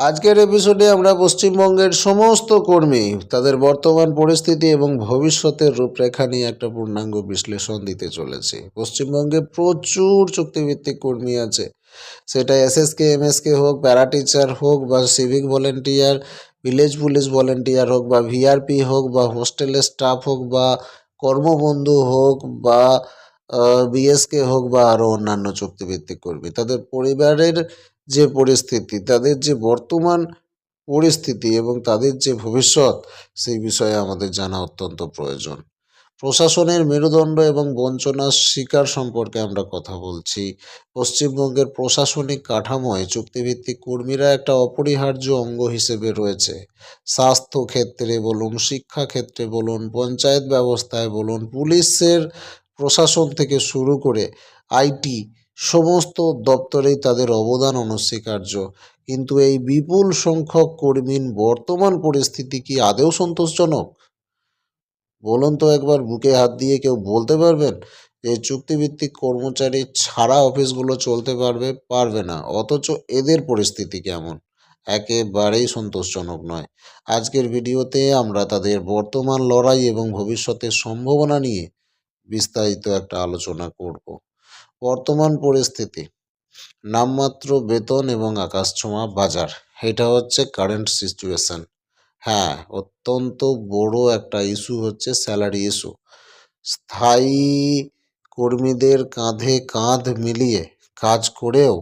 আজকের এপিসোডে আমরা পশ্চিমবঙ্গের সমস্ত কর্মী, তাদের বর্তমান পরিস্থিতি এবং ভবিষ্যতের রূপরেখা নিয়ে একটা পূর্ণাঙ্গ বিশ্লেষণ দিতে চলেছি। পশ্চিমবঙ্গে প্রচুর চুক্তিভিত্তিক কর্মী আছে। সেটা এসএসকে এমএসকে হোক প্যারা টিচার হোক বা civic volunteer village police volunteer হোক বা ভিআরপি হোক বা হোস্টেলের স্টাফ হোক বা কর্মবন্ধু হোক বা বিএসকে হোক বা আরও অন্যান্য চুক্তিভিত্তিক কর্মী। তাদের পরিবারের যে পরিস্থিতি, তাদের যে বর্তমান পরিস্থিতি এবং তাদের যে ভবিষ্যৎ, সেই বিষয়ে আমাদের জানা অত্যন্ত প্রয়োজন। প্রশাসনের মেরুদণ্ড এবং বঞ্চনার শিকার সম্পর্কে আমরা কথা বলছি। পশ্চিমবঙ্গের প্রশাসনিক কাঠামোয় চুক্তিভিত্তিক কর্মীরা একটা অপরিহার্য অঙ্গ হিসেবে রয়েছে। স্বাস্থ্য ক্ষেত্রে বলুন, শিক্ষা ক্ষেত্রে বলুন, পঞ্চায়েত ব্যবস্থায় বলুন, পুলিশের প্রশাসন থেকে শুরু করে আইটি সমস্ত দপ্তরেই তাদের অবদান অনস্বীকার্য। কিন্তু এই বিপুল সংখ্যক কর্মীর বর্তমান পরিস্থিতি কি আদেও সন্তোষজনক? বলুন তো একবার বুকে হাত দিয়ে কেউ বলতে পারবেন যে চুক্তিভিত্তিক কর্মচারী ছাড়া অফিসগুলো চলতে পারবে পারবে না, অথচ এদের পরিস্থিতি কেমন? একেবারেই সন্তোষজনক নয়। আজকের ভিডিওতে আমরা তাদের বর্তমান লড়াই এবং ভবিষ্যতের সম্ভাবনা নিয়ে বিস্তারিত একটা আলোচনা করব। বর্তমান পরিস্থিতি। নামমাত্র বেতন এবং আকাশছোঁয়া বাজার, এটা হচ্ছে কারেন্ট সিচুয়েশান হ্যাঁ অত্যন্ত বড় একটা ইস্যু হচ্ছে স্যালারি ইস্যু স্থায়ী কর্মীদের কাঁধে কাঁধ মিলিয়ে কাজ করেও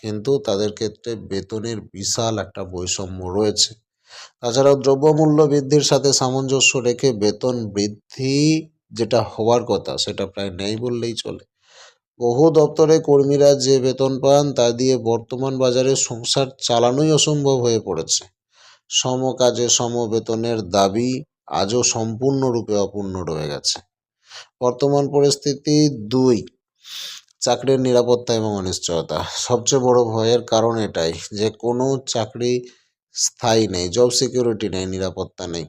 কিন্তু তাদের ক্ষেত্রে বেতনের বিশাল একটা বৈষম্য রয়েছে। তাছাড়াও দ্রব্যমূল্য বৃদ্ধির সাথে সামঞ্জস্য রেখে বেতন বৃদ্ধি যেটা হওয়ার কথা, সেটা প্রায় নেই বললেই চলে। বহু দপ্তরে কর্মীরা যে বেতন পান তা দিয়ে বর্তমান বাজারে সংসার চালানোই অসম্ভব হয়ে পড়েছে। সম কাজে সম বেতনের দাবি আজও সম্পূর্ণরূপে অপূর্ণ রয়ে গেছে। বর্তমান পরিস্থিতি দুই, চাকরির নিরাপত্তা এবং অনিশ্চয়তা। সবচেয়ে বড় ভয়ের কারণ এটাই যে কোনো চাকরি স্থায়ী নেই জব সিকিউরিটি নেই, নিরাপত্তা নেই।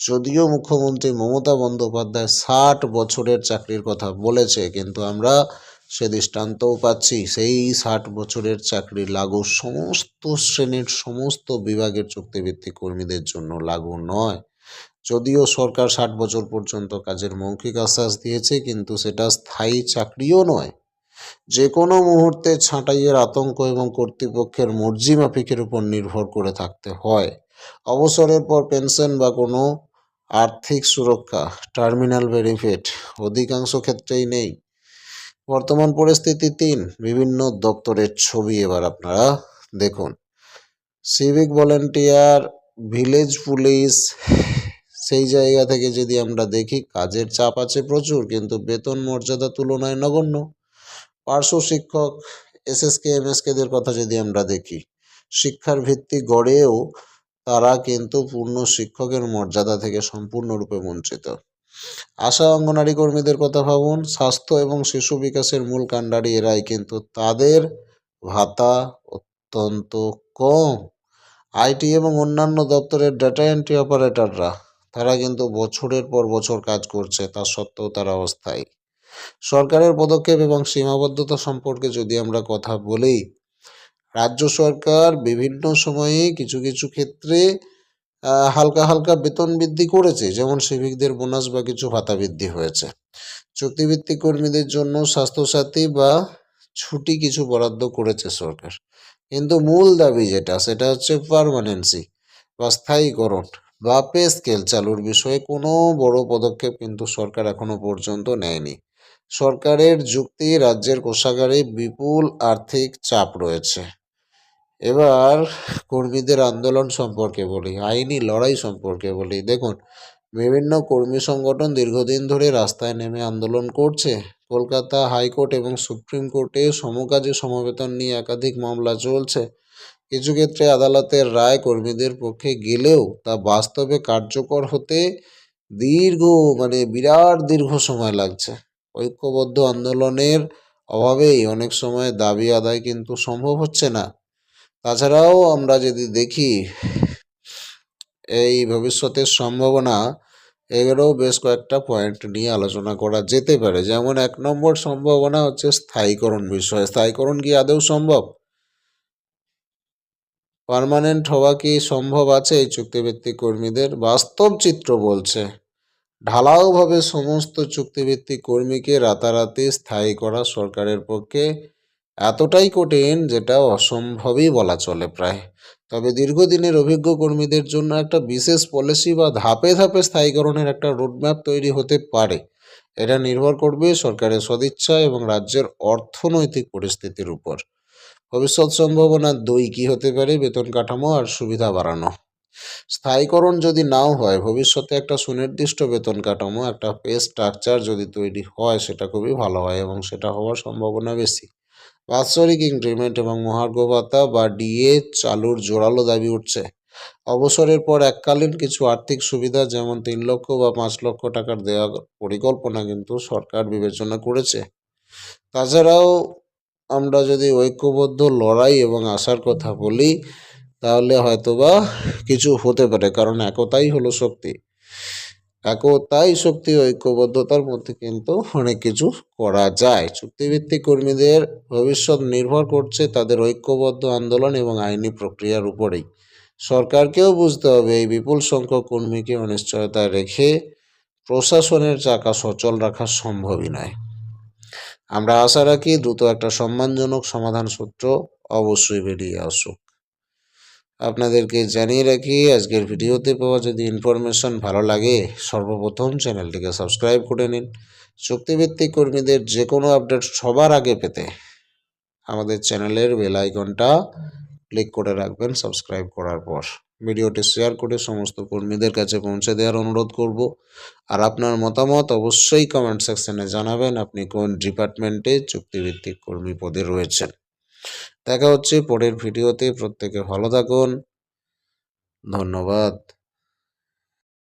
যদিও মুখ্যমন্ত্রী মমতা বন্দ্যোপাধ্যায় ষাট বছরের চাকরির কথা বলেছে, কিন্তু আমরা সে দৃষ্টান্তও পাচ্ছি। সেই ষাট বছরের চাকরি লাগু সমস্ত শ্রেণির সমস্ত বিভাগের চুক্তিভিত্তিক কর্মীদের জন্য লাগু নয়। যদিও সরকার ষাট বছর পর্যন্ত কাজের মৌখিক আশ্বাস দিয়েছে, কিন্তু সেটা স্থায়ী চাকরিও নয়। যে কোনো মুহূর্তে ছাঁটাইয়ের আতঙ্ক এবং কর্তৃপক্ষের মর্জি মাফিকের উপর নির্ভর করে থাকতে হয়। অবসরের পর পেনশন বা কোনো আর্থিক সুরক্ষা, টার্মিনাল বেনিফিট অধিকাংশ ক্ষেত্রেই নেই। বর্তমান পরিস্থিতি তিন। বিভিন্ন দপ্তরের ছবি এবার আপনারা দেখুন। সিভিক ভলেন্টিয়ার, ভিলেজ পুলিশ, সেই জায়গা থেকে যদি আমরা দেখি, কাজের চাপ আছে প্রচুর, কিন্তু বেতন মর্যাদা তুলনায় নগণ্য। পার্শ্ব শিক্ষক, এসএসকে এমএসকেদের কথা যদি আমরা দেখি, শিক্ষার ভিত্তি গড়েও তারা কিন্তু পূর্ণ শিক্ষকের মর্যাদা থেকে সম্পূর্ণরূপে বঞ্চিত। আশা অঙ্গনারী কর্মীদের কথা ভাবুন, স্বাস্থ্য এবং শিশু বিকাশের মূল কাণ্ডারি এরাই কিন্তু তাদের ভাতা অত্যন্ত কম। আইটি এবং অন্যান্য দপ্তরের ডেটা এন্ট্রি অপারেটররা তারা কিন্তু বছরের পর বছর কাজ করছে, তা সত্ত্বেও তারা অস্থায়ী। সরকারের পদক্ষেপ এবং সীমাবদ্ধতা সম্পর্কে যদি আমরা কথা বলি, রাজ্য সরকার বিভিন্ন সময়ে কিছু কিছু ক্ষেত্রে হালকা হালকা বেতন বৃদ্ধি করেছে, যেমন সিভিকদের বোনাস বা কিছু ভাতা বৃদ্ধি হয়েছে। চুক্তিভিত্তিক কর্মীদের জন্য স্বাস্থ্যসাথী বা ছুটি কিছু বরাদ্দ করেছে সরকার। কিন্তু মূল দাবি যেটা, সেটা হচ্ছে পারমানেন্সি বা স্থায়ীকরণ বা পে স্কেল চালুর বিষয়ে কোনো বড় পদক্ষেপ কিন্তু সরকার এখনও পর্যন্ত নেয়নি। সরকারের যুক্তি, রাজ্যের কোষাগারে বিপুল আর্থিক চাপ রয়েছে। এবার কর্মীদের আন্দোলন সম্পর্কে বলি, আইনি লড়াই সম্পর্কে বলি। দেখুন, বিভিন্ন কর্মী সংগঠন দীর্ঘদিন ধরে রাস্তায় নেমে আন্দোলন করছে। কলকাতা হাইকোর্ট এবং সুপ্রিম কোর্টে সমকাজে সমবেতন নিয়ে একাধিক মামলা চলছে। কিছু ক্ষেত্রে আদালতের রায় কর্মীদের পক্ষে গেলেও তা বাস্তবে কার্যকর হতে দীর্ঘ মানে বিরাট দীর্ঘ সময় লাগছে। ঐক্যবদ্ধ আন্দোলনের অভাবেই অনেক সময় দাবি আদায় কিন্তু সম্ভব হচ্ছে না। তাছাড়াও আমরা যদি দেখি, এই ভবিষ্যতের সম্ভাবনা এগুলোও বেশ কয়েকটা পয়েন্ট নিয়ে আলোচনা করা যেতে পারে। যেমন এক নম্বর সম্ভাবনা হচ্ছে স্থায়ীকরণ বিষয়। স্থায়ীকরণ কি আদৌ সম্ভব? পার্মানেন্ট হওয়া কি সম্ভব আছে এই চুক্তিভিত্তিক কর্মীদের? বাস্তব চিত্র বলছে, ঢালাওভাবে সমস্ত চুক্তিভিত্তিক কর্মীকে রাতারাতি স্থায়ী করা সরকারের পক্ষে এতটাই কঠিন যেটা অসম্ভবই বলা চলে প্রায়। তবে দীর্ঘদিনের অভিজ্ঞ কর্মীদের জন্য একটা বিশেষ পলিসি বা ধাপে ধাপে স্থায়ীকরণের একটা রোডম্যাপ তৈরি হতে পারে। এটা নির্ভর করবে সরকারের সদিচ্ছা এবং রাজ্যের অর্থনৈতিক পরিস্থিতির উপর। ভবিষ্যৎ সম্ভাবনা দুই কি হতে পারে বেতন কাঠামো আর সুবিধা বাড়ানো। স্থায়ীকরণ যদি নাও হয়, ভবিষ্যতে একটা সুনির্দিষ্ট বেতন কাঠামো, একটা পে স্ট্রাকচার যদি তৈরি হয়, সেটা খুবই ভালো হয় এবং সেটা হওয়ার সম্ভাবনা বেশি। বাৎসরিক ইনক্রিমেন্ট এবং মহার্ঘ ভাতা বা ডিএ চালুর জোরালো দাবি উঠছে। অবসরের পর এককালীন কিছু আর্থিক সুবিধা যেমন তিন লক্ষ বা পাঁচ লক্ষ টাকার দেওয়া পরিকল্পনা কিন্তু সরকার বিবেচনা করেছে। তাছাড়াও আমরা যদি ঐক্যবদ্ধ লড়াই এবং আশার কথা বলি, তাহলে হয়তোবা কিছু হতে পারে, কারণ একতাই হলো শক্তি। একতাই শক্তি ঐক্যবদ্ধতার মধ্যে কিন্তু অনেক কিছু করা যায়। চুক্তিভিত্তিক কর্মীদের ভবিষ্যৎ নির্ভর করছে তাদের ঐক্যবদ্ধ আন্দোলন এবং আইনি প্রক্রিয়ার উপরেই। সরকারকেও বুঝতে হবে এই বিপুল সংখ্যক কর্মীকে অনিশ্চয়তায় রেখে প্রশাসনের চাকা সচল রাখা সম্ভবই নয়। আমরা আশা রাখি দ্রুত একটা সম্মানজনক সমাধান সূত্র অবশ্যই বেরিয়ে আসুক। আপনাদেরকে জানিয়ে রাখি, আজকের ভিডিওতে পাওয়া যদি ইনফরমেশন ভালো লাগে, সর্বপ্রথম চ্যানেলটিকে সাবস্ক্রাইব করে নিন। চুক্তিভিত্তিক কর্মীদের যে কোনো আপডেট সবার আগে পেতে আমাদের চ্যানেলের বেল আইকনটা ক্লিক করে রাখবেন সাবস্ক্রাইব করার পর। ভিডিওটি শেয়ার করে সমস্ত কর্মীদের কাছে পৌঁছে দেওয়ার অনুরোধ করব। আর আপনার মতামত অবশ্যই কমেন্ট সেকশনে জানাবেন, আপনি কোন ডিপার্টমেন্টে চুক্তিভিত্তিক কর্মী পদে রয়েছেন। দেখা হচ্ছে পরের ভিডিওতে। প্রত্যেকে ভালো থাকুন। ধন্যবাদ।